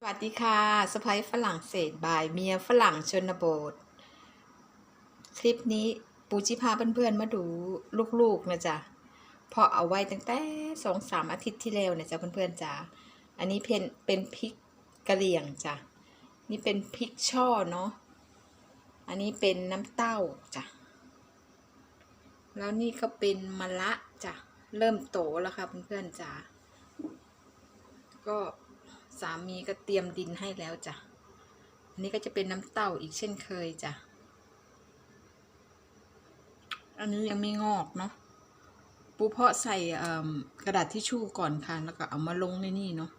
สวัสดีค่ะสไปฝรั่งเศสบายเมียฝรั่งชนบท คลิปนี้ปูจิพาเพื่อนๆมาดูลูกๆนะจ๊ะเพอเอาไว้ตั้งแต่สองสามอาทิตย์ที่แล้วนะจ๊ะเพื่อนๆจ๋าอันนี้เป็นเป็นพริกกะเหรี่ยงจ้ะนี่เป็นพริกช่อเนาะอันนี้เป็นน้ำเต้าจ้ะแล้วนี่ก็เป็นมะละจ้ะเริ่มโตแล้วค่ะเพื่อนๆจ๋าก็ สามีก็เตรียมดินให้แล้วจ้ะ อันนี้ก็จะเป็นน้ำเต้าอีกเช่นเคยจ้ะ อันนี้ยังไม่งอกเนาะ ปูเพาะใส่กระดาษทิชชู่ก่อนค่ะ แล้วก็เอามาลงในนี่เนาะ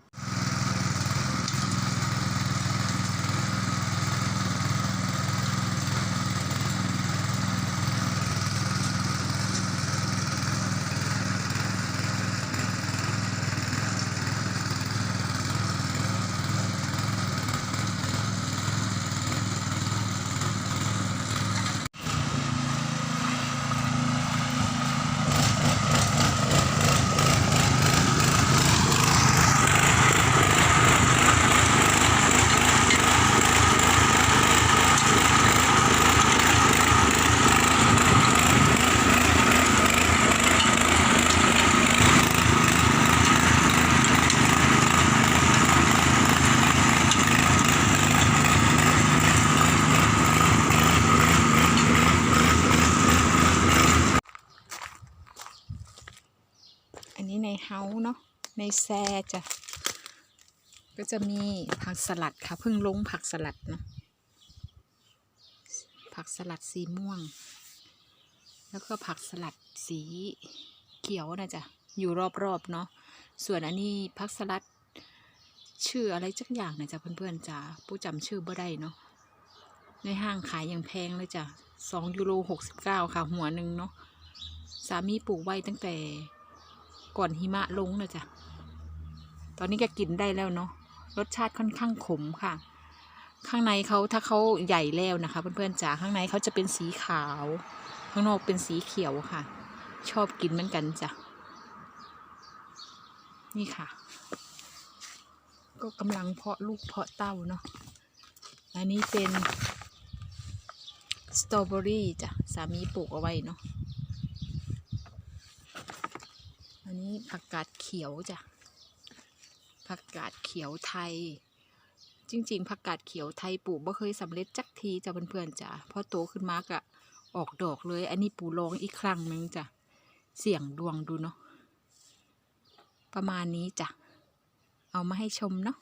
เฮาเนาะในแซ่จ้ะก็จะมีผักสลัดค่ะเพิ่งลงผักสลัดเนาะผักสลัดสีม่วง แล้วก็ผักสลัดสีเขียวนะจ๊ะอยู่รอบๆเนาะส่วนอันนี้ผักสลัดชื่ออะไรจักอย่างนะจ๊ะเพื่อนๆจ้ะผู้จำชื่อบ่ได้เนาะในห้างขายอย่างแพงเลยจ้ะสองยูโรหกสิบเก้าค่ะหัวหนึ่งเนาะสามีปลูกไว้ตั้งแต่ ก่อนหิมะลงนะจ๊ะ ตอนนี้ก็กินได้แล้วเนาะ รสชาติค่อนข้างขมค่ะ ข้างในเขาถ้าเขาใหญ่แล้วนะคะเพื่อนๆจ๋าข้างในเขาจะเป็นสีขาว ข้างนอกเป็นสีเขียวค่ะ ชอบกินเหมือนกันจ้ะ นี่ค่ะ ก็กำลังเพาะลูกเพาะเต้าเนาะ อันนี้เป็นสตรอเบอรี่จ้ะ สามีปลูกเอาไว้เนาะ อันนี้ ผักกาดเขียวจ้ะผักกาดเขียวไทย จริง ๆผักกาดเขียวไทยปลูกบ่เคยสำเร็จจักทีจ้ะเพื่อนๆจ้ะพอโตขึ้นมากะออกดอกเลย อันนี้ปูลองอีกครั้งหนึ่งจ้ะเสี่ยงดวงดูเนาะประมาณนี้จ้ะเอามาให้ชมเนาะ